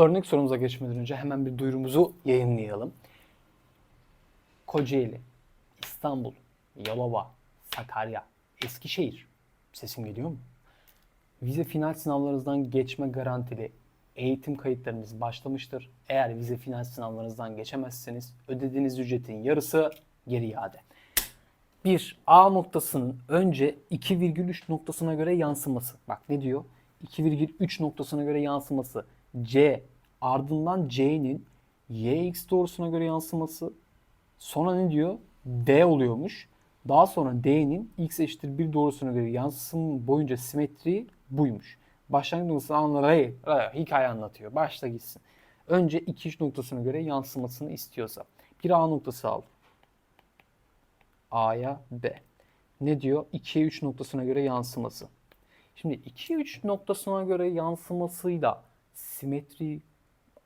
Örnek sorumuza geçmeden önce hemen bir duyurumuzu yayınlayalım. Kocaeli, İstanbul, Yalova, Sakarya, Eskişehir. Sesim geliyor mu? Vize final sınavlarınızdan geçme garantili eğitim kayıtlarınız başlamıştır. Eğer vize final sınavlarınızdan geçemezseniz ödediğiniz ücretin yarısı geri iade. Bir A noktasının önce 2,3 noktasına göre yansıması. Bak ne diyor? 2,3 noktasına göre yansıması. C ardından C'nin YX doğrusuna göre yansıması. Sonra ne diyor? D oluyormuş. Daha sonra D'nin x eşittir 1 doğrusuna göre yansım boyunca simetri buymuş. Başlangıç noktası anlar hayır, hayır, hikaye anlatıyor. Başla gitsin. Önce 2-3 noktasına göre yansımasını istiyorsa. Bir A noktası al. A'ya B. Ne diyor? 2'ye 3 noktasına göre yansıması. Şimdi 2'ye 3 noktasına göre yansımasıyla simetri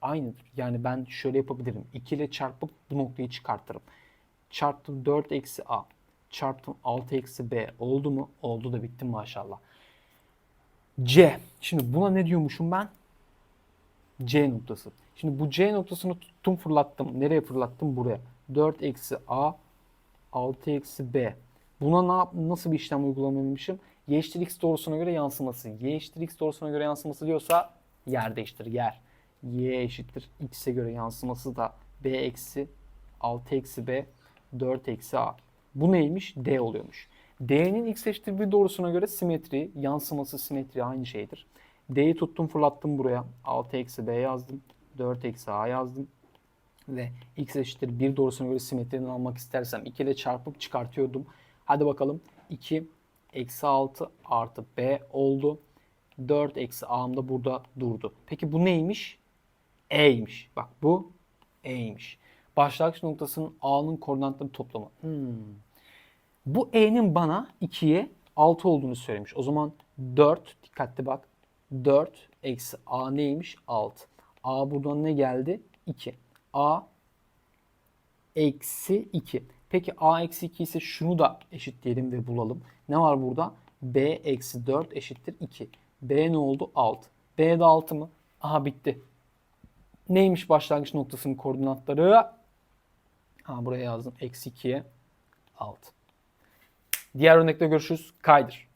aynıdır. Yani ben şöyle yapabilirim. 2 ile çarpıp bu noktayı çıkartırım. Çarptım 4 eksi A. Çarptım 6 eksi B. Oldu mu? Oldu da bitti maşallah. C. Şimdi buna ne diyormuşum ben? C noktası. Şimdi bu C noktasını tuttum fırlattım. Nereye fırlattım? Buraya. 4 eksi A 6 eksi B. Buna ne nasıl bir işlem uygulamamışım? Y eşittir x doğrusuna göre yansıması. Y eşittir x doğrusuna göre yansıması diyorsa yer değiştir yer. Y eşittir x'e göre yansıması da B eksi 6 eksi B 4 eksi A. Bu neymiş? D oluyormuş. D'nin x eşittir bir doğrusuna göre simetri, yansıması simetri aynı şeydir. D'yi tuttum fırlattım buraya. 6 eksi B yazdım. 4 eksi A yazdım ve x eşittir 1 doğrusuna göre simetriden almak istersem 2 ile çarpıp çıkartıyordum. Hadi bakalım 2 eksi 6 artı b oldu. 4 eksi a'm da burada durdu. Peki bu neymiş? E'ymiş. Bak bu E'ymiş. Başlangıç noktasının a'nın koordinatları toplamı. Hmm. Bu e'nin bana 2'ye 6 olduğunu söylemiş. O zaman 4 dikkatli bak. 4 eksi a neymiş? 6. a buradan ne geldi? 2. a eksi 2. Peki a eksi 2 ise şunu da eşitleyelim ve bulalım. Ne var burada? b eksi 4 eşittir 2. b ne oldu? 6. b de 6 mı? Aha bitti. Neymiş başlangıç noktasının koordinatları? Ha buraya yazdım. Eksi 2'ye 6. Diğer örnekte görüşürüz. Kaydır.